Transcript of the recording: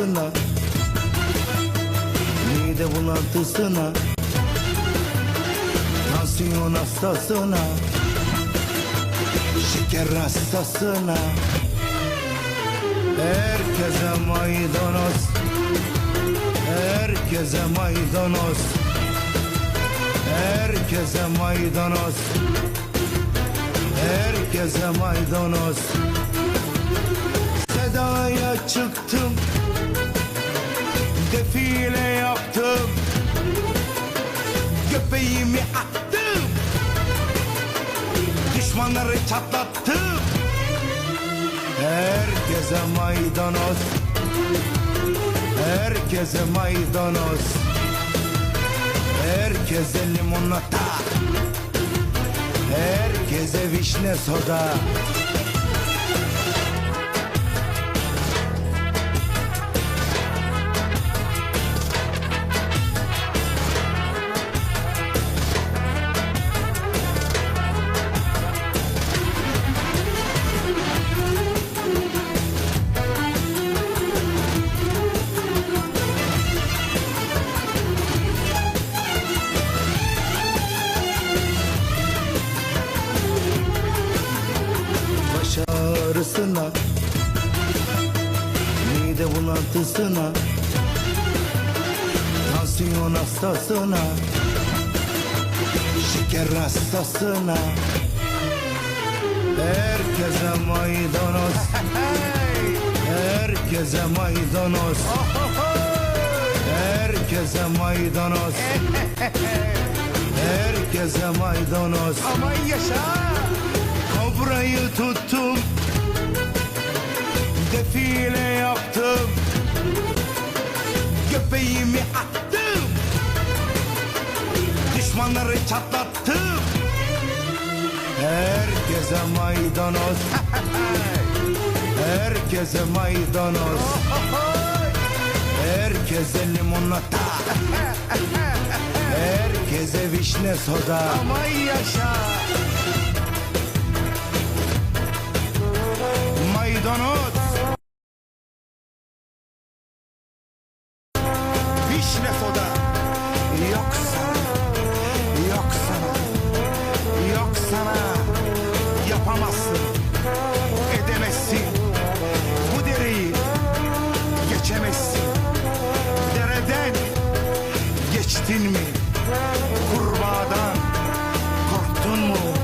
Mide bulantısına Tansiyon hastasına. Şeker hastasına. Herkese maydanoz. Herkese maydanoz. Herkese maydanoz. Herkese maydanoz. Sedaya çıktım Göbeğimi attım Düşmanları çatlattım. Herkese maydanoz. Herkese maydanoz. Herkese limonata. Herkese vişne soda Baş ağrısına Mide bulantısına Tansiyon hastasına Şeker hastasına. Herkese maydanoz. Herkese maydanoz. Herkese maydanoz. Herkese maydanoz. Aman yaşa. Kobrayı tuttum. Defile yaptım. Göbeğimi attım. Düşmanları çatlattım. Herkese maydanoz. Herkese maydanoz. Herkese limonata. Herkese vişne soda. Aman yaşa. Maydanoz Vişne soda. Yok sana, yok sana, yok sana Yapamazsın, edemezsin Bu dereyi geçemezsin Dereden geçtin mi? Kurbağadan korktun mu?